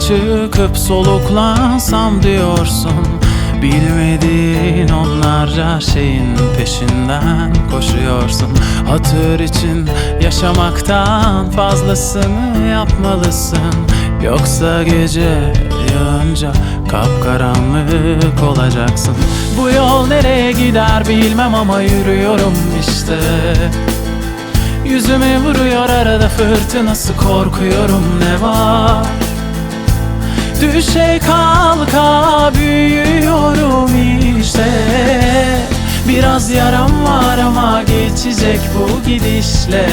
çıkıp soluklansam diyorsun. Bilmediğin onlarca şeyin peşinden koşuyorsun. Hatır için yaşamaktan fazlasını yapmalısın. Yoksa gece yağınca kapkaranlık olacaksın. Bu yol nereye gider bilmem ama yürüyorum işte Yüzüme vuruyor arada fırtınası korkuyorum ne var? Düşe kalka büyüyorum işte. Biraz yaram var ama geçecek bu gidişle